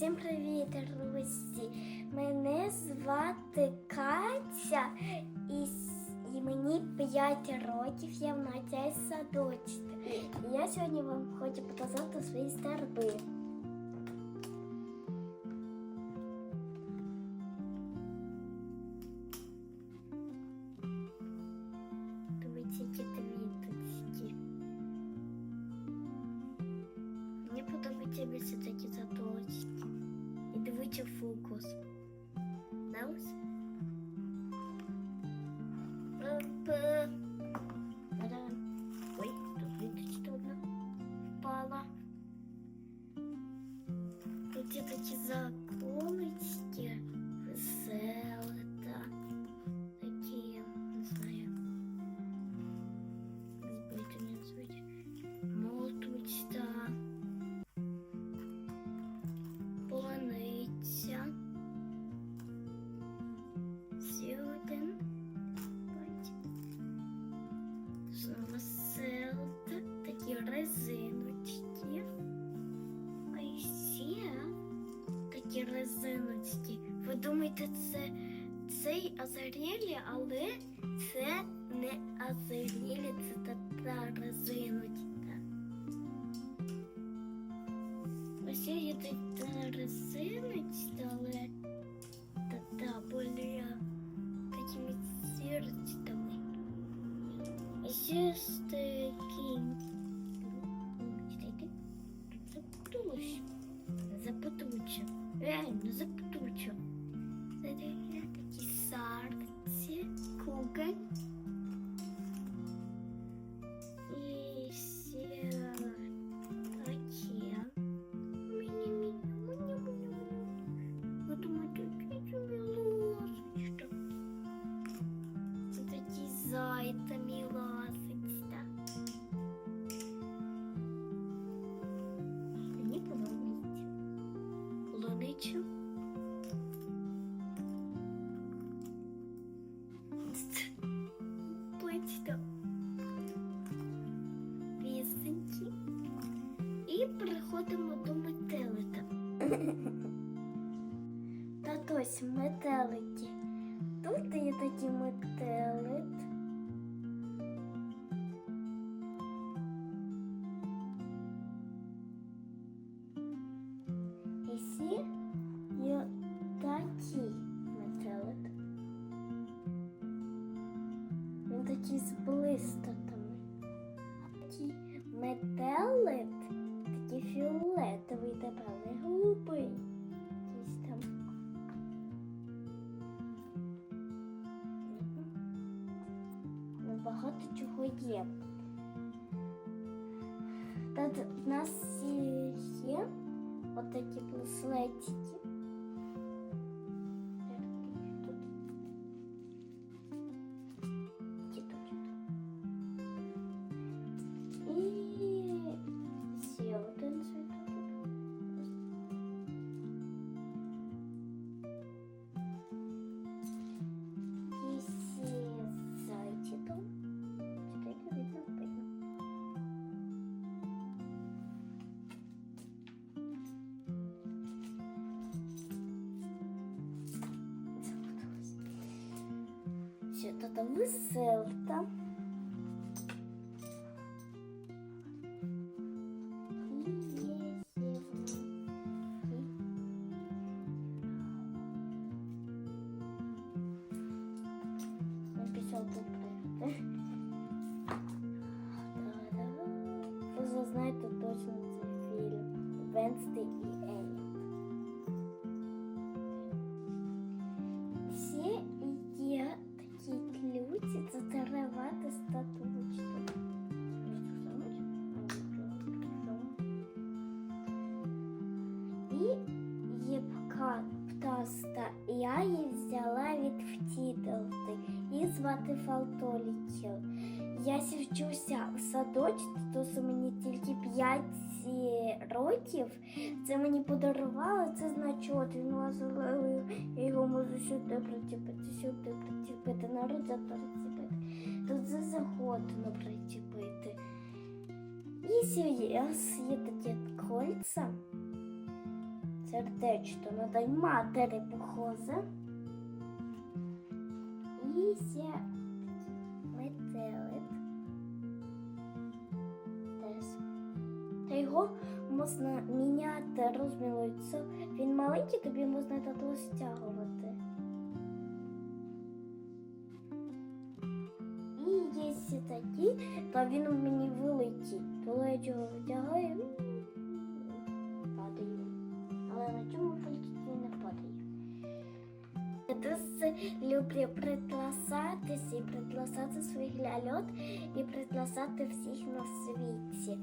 Всім привіт, друзі! Мене звати Катя і, с- і мені 5 років, я навчаюсь в садочці. І я сьогодні вам хочу показати свої скарби. Дивіться, які квіточки. Мені подобаються більше такі заточки. Наус? Опа. Та-дам. Ой, тут віточка одна впала. Тут є такі заколочки, такі резиночки. Ви думаєте, це цей азарелі, але це не азарелі, це та, та резиночка. Ось є та резиночка, але та, та були такими сірочками. І ще ж такі. Реально запутуча. Це такі сарці, куги. Переходимо до метелика. Та ось метелики. Тут є такі метелик. І всі є такий метелик. Він такий з блистотами. Такий метелик, такий фіолетовий не голубий. Якийсь там. Ну, Багато чого є. Та в нас є отакі браслетики. Ще тут веселка. І є ще Я пішов купити. Ви вже знаєте точно цей фільм Венсти і Елі. Птаста, я її взяла від вчительки. Її звати Фалтолічів. Я сі вчуся в садочці, то мені тільки 5 років. Це мені подарували, це значок. Він важливий, я його можу сюди причепити, сюди причепити, на рюкзак причепити. Тут за завгодно причепити. І ще є, такі кольця. Сердечко на день матері похоже. І ще метелик. Та його можна міняти розміру. Він маленький, тобі можна так розтягувати. І є ще такі, та він у мені великий. Коли я його вдягаю, люблю пригласатись і пригласати своїх ляльот і пригласати всіх на світі.